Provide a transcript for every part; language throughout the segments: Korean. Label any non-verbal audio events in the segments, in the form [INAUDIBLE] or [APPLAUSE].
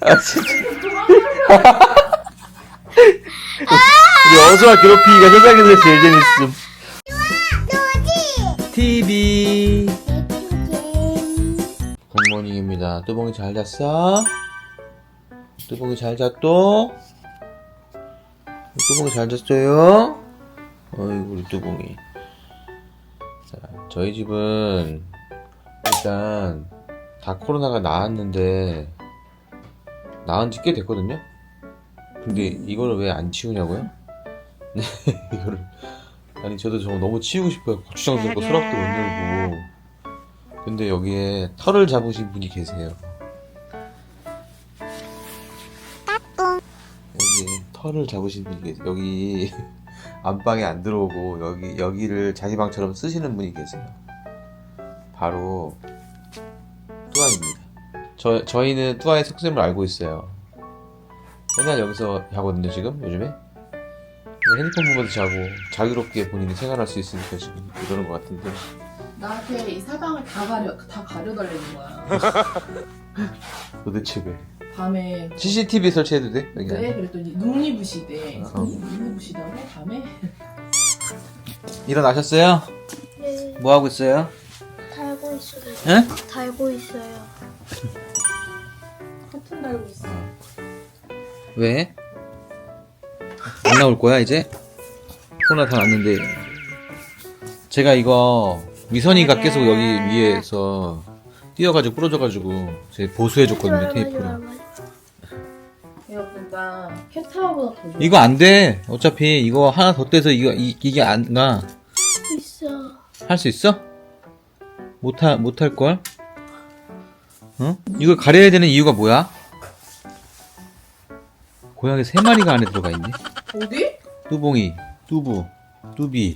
아 진짜. 우리 어서와 괴롭히기가 세상에서 제일 재밌음. TV. 굿모닝입니다. 뚜봉이 잘 잤어? 뚜봉이 잘 잤또? 뚜봉이 잘 잤어요? 어이구 우리 뚜봉이. 자, 저희 집은 일단 다 코로나가 나았는데 나은 지 꽤 됐거든요. 근데 이거를 왜안 치우냐고요? [LAUGHS] 네, 이거를 아니 저도 저거 너무 치우고 싶어요. 고추장 들고 수납도 못 열고. 근데 여기에 털을 잡으신 분이 계세요. 여기 털을 잡으신 분이 계세요. 여기 [LAUGHS] 안방에 안 들어오고 여기 여기를 자기 방처럼 쓰시는 분이 계세요. 바로 뚜아입니다. 저 저희는 뚜아의 속셈을 알고 있어요. 맨날 여기서 하거든요 지금 요즘에. 핸드폰 보면서 자고 자유롭게 본인이 생활할 수 있으니까 지금 이러는 것 같은데 나한테 이 사방을 다 가려 다 가려달라는 거야. [LAUGHS] 도대체 왜? 밤에 CCTV 설치해도 돼? 여기 왜 안에? 그랬더니 눈이 부시대. 어. 눈이 부시다고 밤에? 일어나셨어요? 네, 뭐 하고 있어요? 달고 있어요. 응? 달고 있어요. 커튼 달고 있어. 왜? 안 나올 거야 이제? 코로나 다 났는데 제가 이거 미선이가 계속 여기 위에서 뛰어가지고 부러져가지고 제 보수해줬거든요 테이프로 생각보다 캣타워보다 더 좋아. 이거 안 돼 어차피 이거 하나 더 떼서 이거 이, 이게 안가 있어. 할 수 있어? 못하, 못할걸? 어? 이걸 가려야 되는 이유가 뭐야? 고양이 세 마리가 안에 들어가 있네. 어디? 뚜봉이, 뚜부, 뚜비.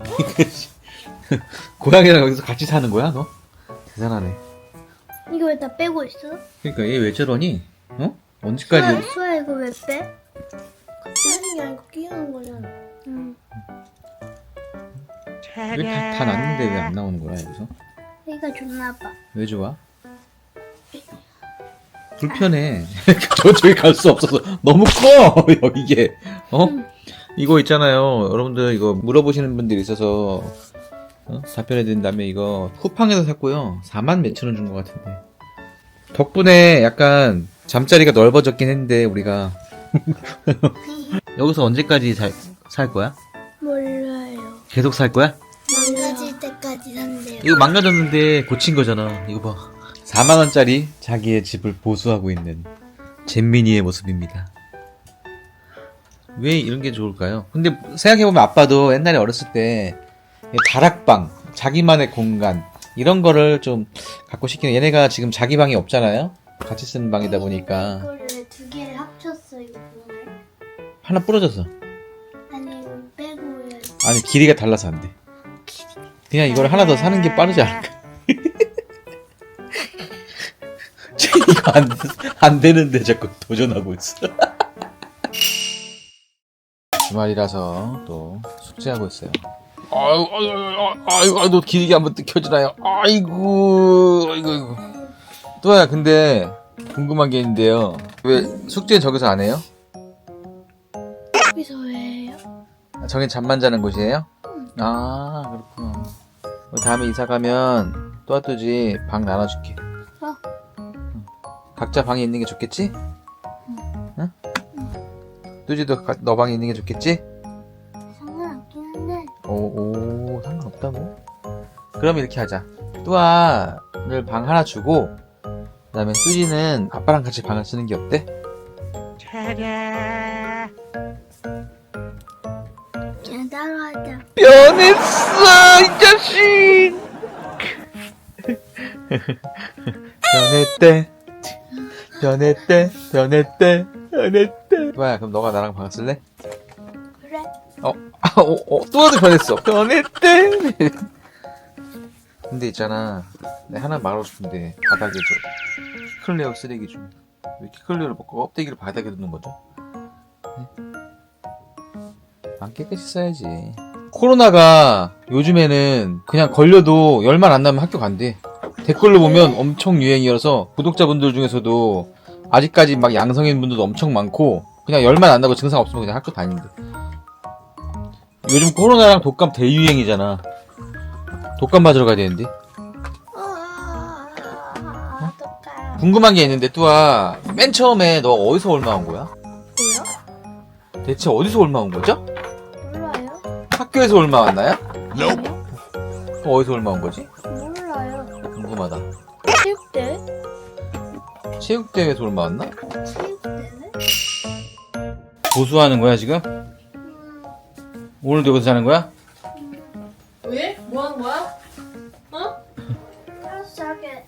[LAUGHS] 고양이랑 여기서 같이 사는 거야, 너? 대단하네. 이거 왜 다 빼고 있어? 그러니까 얘 왜 저러니? 어? 수아, 언제까지? 수아 이거 왜 빼? 끼우는 게 아니고 끼우는 거잖아. 응. 왜 다, 다 났는데 왜 안 나오는 거야, 여기서? 여기가 좋나 봐. 왜 좋아? 불편해. [LAUGHS] 저쪽에 갈 수 없어서 너무 커 여기 [LAUGHS] 이게 어 이거 있잖아요 여러분들 이거 물어보시는 분들이 있어서 어? 답변해 드린 다음에 이거 쿠팡에서 샀고요 4만 몇천 원 준 것 같은데 덕분에 약간 잠자리가 넓어졌긴 했는데 우리가 [LAUGHS] 여기서 언제까지 잘, 살 거야? 몰라요. 계속 살 거야? 산대요. 이거 망가졌는데 고친 거잖아. 이거 봐. 4만 원짜리 자기의 집을 보수하고 있는 잼민이의 모습입니다. 왜 이런 게 좋을까요? 근데 생각해보면 아빠도 옛날에 어렸을 때 다락방, 자기만의 공간 이런 거를 좀 갖고 싶긴 해. 얘네가 지금 자기 방이 없잖아요. 같이 쓰는 방이다 보니까 이거를 두 개를 합쳤어 이거 보면. 하나 부러졌어. 아니 빼고. 아니 길이가 달라서 안 돼. 그냥 이걸 하나 더 사는 게 빠르지 않을까? [LAUGHS] 이거 안, 안 되는데 자꾸 도전하고 있어. [LAUGHS] 주말이라서 또 숙제하고 있어요. 아유, 아유, 아유, 아유, 아유, 너 길게 한번 켜주나요? 아이고, 아이고, 아이고. 또야, 근데 궁금한 게 있는데요. 왜 숙제 저기서 안 해요? 여기서 해요? 저긴 잠만 자는 곳이에요? 아, 그렇구나. 우리 다음에 이사 가면 또아뚜지 방 나눠줄게. 어. 응. 각자 방에 있는 게 좋겠지? 응? 뚜지도 가- 너 방에 있는 게 좋겠지? 상관없긴 한데. 오, 오, 상관없다고? 그럼 이렇게 하자. 뚜아를 방 하나 주고, 그 다음에 뚜지는 아빠랑 같이 방을 쓰는 게 어때? 하자. 변했어, 이 자식! [LAUGHS] 변했대. 변했대, 변했대, 변했대. 뭐야, 그럼 너가 나랑 방 쓸래? 그래? 어, 아, 어, 어, 또 하도 변했어. 변했대. [LAUGHS] 근데 있잖아. 내가 하나 말하고 싶은데, 바닥에 줘. 키클레어 쓰레기 좀. 왜 키클레어를 먹고 껍데기를 바닥에 두는 거죠? 네? 안 깨끗이 써야지. 코로나가 요즘에는 그냥 걸려도 열만 안 나면 학교 간대. 댓글로 보면 엄청 유행이어서 구독자분들 중에서도 아직까지 막 양성인 분들도 엄청 많고 그냥 열만 안 나고 증상 없으면 그냥 학교 다닌대. 요즘 코로나랑 독감 대유행이잖아. 독감 맞으러 가야 되는데. 아, 어떡해. 궁금한 게 있는데 뚜아 맨 처음에 너 어디서 올라온 거야? 뭐야? 대체 어디서 올라온 거죠? 몰라요? 학교에서 올라왔나요? 또 어디서 올라온 거지? 궁금하다. 체육대? 체육대회에서 올라왔나? 체육대는? 보수하는 거야 지금? 음, 오늘도 여기서 자는 거야? 왜? 뭐 하는 거야? 어? 그렇게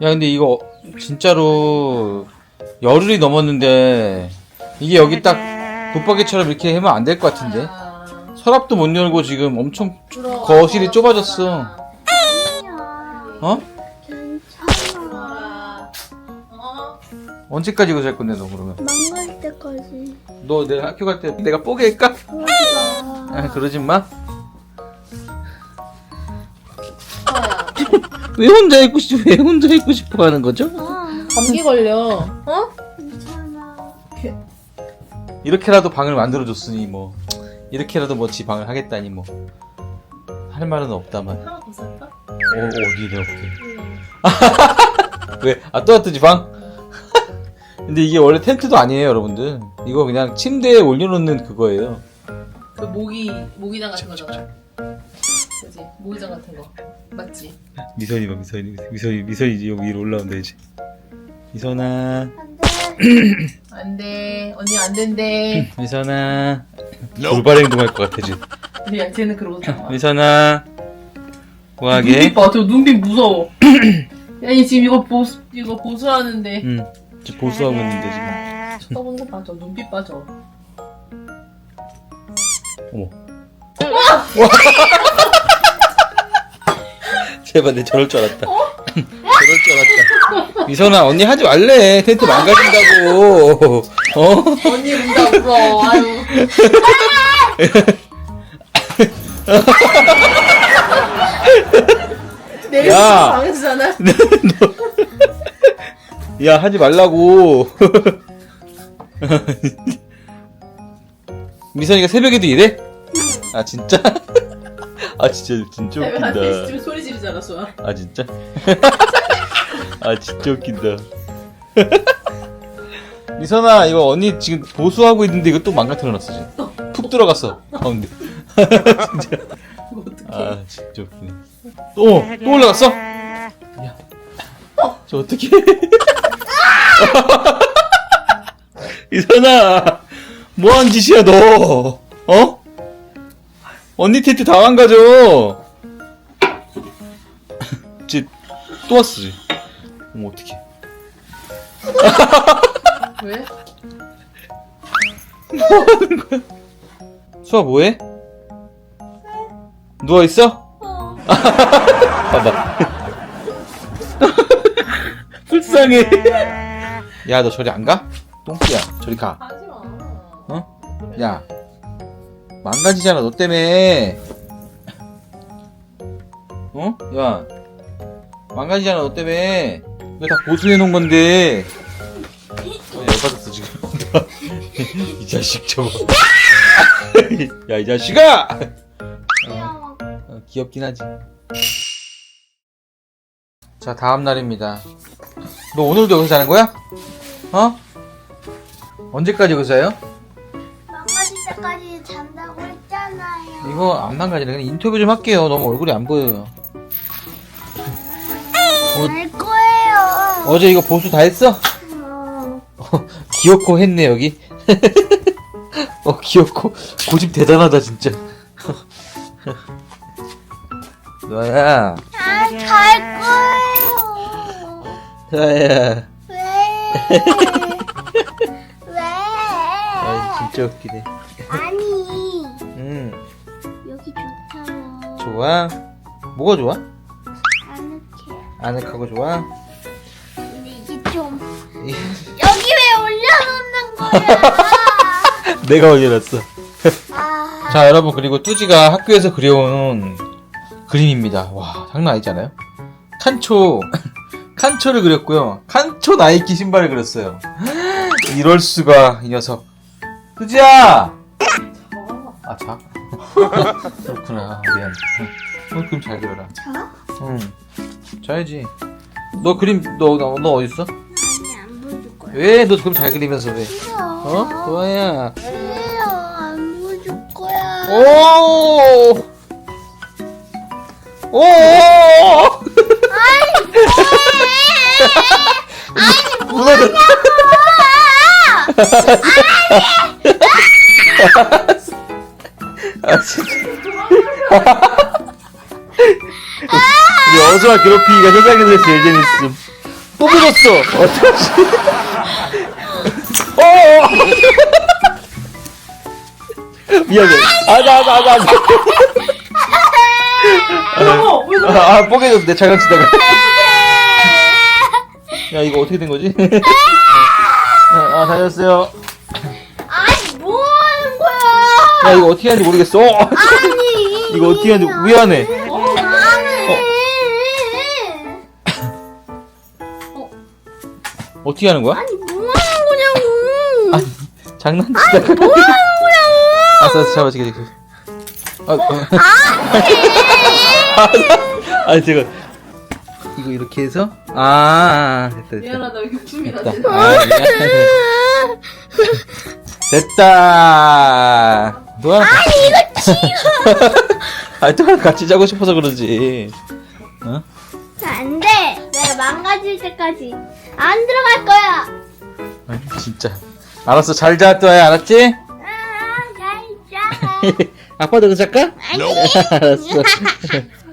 야 근데 이거 진짜로 열흘이 넘었는데 이게 여기 딱 붙박이처럼 이렇게 하면 안 될 것 같은데 아, 서랍도 못 열고 지금 엄청. 거실이 좁아졌어. 어? 괜찮아. 어? 언제까지 이거 잘 건데 너 그러면 망갈 때까지. 너 내일 학교 갈 때 내가 뽀개일까? 그러지 마. 아, 그러지 마. [LAUGHS] 왜 혼자 있고 싶, 왜 혼자 있고 싶어 하는 거죠? 아, 감기 걸려. 어? 괜찮아. 이렇게라도 방을 만들어 줬으니 뭐 이렇게라도 뭐 지 방을 하겠다니 뭐 할 말은 없다만 하나 더 살까? 어, 어디에 이렇게 응. 왜? 아, 또 놔두지 방? [LAUGHS] 근데 이게 원래 텐트도 아니에요, 여러분들. 이거 그냥 침대에 올려놓는 그거예요. 그 모기 모기장 같은 거잖아. 그지? 모기장 같은 거. 맞지? 미선이 봐, 미선이. 미선이, 미선이 이제 여기 위로 올라온다, 이제. 미선아, 안 돼. [CLEARS THROAT] 안돼 언니 안 된대. 미선아. 돌발 행동할 것 같아, 지금. [LAUGHS] 야 쟤는 그러잖아. 미선아. 뭐하게? 눈빛 봐, 저 눈빛 무서워. [CLEARS THROAT] 야, 이 지금 이거 보수, 이거 보수하는데. 응. 지금 보수하고 있는데, 지금. 쳐다보는 거 봐, 저 눈빛 봐, 저. 어머. [LAUGHS] 제발 내 저럴 줄 알았다. 저럴 줄 알았다. 미선아, 언니 하지 말래. 텐트 망가진다고. 어? 언니 운다 울어, 아유. [LAUGHS] [LAUGHS] 야. 자나? [LAUGHS] 야, 하지 말라고. [LAUGHS] 미선이가 새벽에도 이래? 아, 진짜? [LAUGHS] 아, 진짜, 진짜 새벽 한 웃긴다. 3시쯤 소리 지르잖아, 수아. 아, 진짜? 아, 진짜 웃긴다. 미선아, 이거 언니 지금 보수하고 있는데 이거 또 망가뜨려놨어, 지금. 푹 들어갔어, 가운데. 진짜. 이거 어떡해. 아, 진짜 웃기네. 또, 또 올라갔어? 야. 저 어떡해. [LAUGHS] 이선아, 뭐한 짓이야, 너? 어? 언니 텐트 다 망가져. [LAUGHS] 쟤, 또 왔어, 쟤. 어머, 어떡해. [LAUGHS] 왜? 수아, 뭐해? 누워있어? 어. [LAUGHS] 봐봐. [LAUGHS] 불쌍해. [LAUGHS] 야, 너 저리 안 가? 똥띠야, 저리 가. 하지 마. 어? 야, 망가지잖아, 너 때문에. 어? 야, 망가지잖아, 너 때문에. 이거 다 보수해 놓은 건데. 어, 열받았어, 지금. 이 자식 저거. 야, 이 자식아! 어, 귀엽긴 하지. 자, 다음 날입니다. 너 오늘도 여기서 자는 거야? 어? 언제까지 여기서 자요? 망가질 때까지 잔다고 했잖아요. 이거 안 망가지네. 그냥 인터뷰 좀 할게요. 너무 얼굴이 안 보여요. 알 거예요. 어제 이거 보수 다 했어? 어. 귀엽고 했네, 여기. [LAUGHS] 어, 귀엽고. 고집 대단하다, 진짜. [LAUGHS] 너야, 아, 잘 거예요. 너야. 왜? 왜? 아, 진짜 웃기네. 아니, 음, 여기 좋다요. 좋아? 뭐가 좋아? 아늑해. 아늑하고 좋아? 근데 이게 좀 이- 여기 왜 올려놓는 거야? [LAUGHS] 내가 올려놨어. 아, 자, 여러분, 그리고 뚜지가 학교에서 그려온 그림입니다. 와, 장난 아니잖아요? 칸초 칸초를 그렸고요. 칸초 나이키 신발을 그렸어요. 이럴 수가 이 녀석. 수지야. 아 자. [LAUGHS] 그렇구나 미안. 어, 그럼 잘 그려라. 자? 응. 자야지. 너 그림 너너 어디 있어? 아니 안 보여줄 거야. 왜 너 그럼 잘 그리면서 왜? 싫어. 어? 도아야. 싫어. 안 보여줄 거야. 오. 오. 무너졌. 아 진짜. 우리 어서와 괴롭히기가 세상에서 제일 재밌음. 또 부졌어. 어떡하지? 어. 미안해. 아자 아자 아자. 아자. 어머 왜 그래? 아, 아 뽀개졌어. 내 장난치다가. 야 이거 어떻게 된 거지? 아, 아 다녔어요. 아니 뭐 하는 거야? 야 이거 어떻게 하는지 모르겠어. 어. 아니 이거 어떻게 하는지 미안해. 아니. 어떻게 하는 거야? 아니 뭐 하는 거냐고. 아니 장난치다가. 뭐 하는 거냐고. 알았어, 알았어, 잡아, 지금. 아, 어. [LAUGHS] 아니, 제가, 이거 이렇게 해서, 아, 됐다, 됐다. 미안하다 웃음이 됐다. 아. 됐다. 노아. 아니, 이거 지금. [LAUGHS] 아니, 또 같이 자고 싶어서 그러지. 어? 안 돼. 내가 망가질 때까지 안 들어갈 거야. 아니, 진짜. 알았어, 잘 자, 또야, 알았지? 아, 잘 자. [LAUGHS] 아빠도 그? 아니. [LAUGHS] 알았어. [LAUGHS]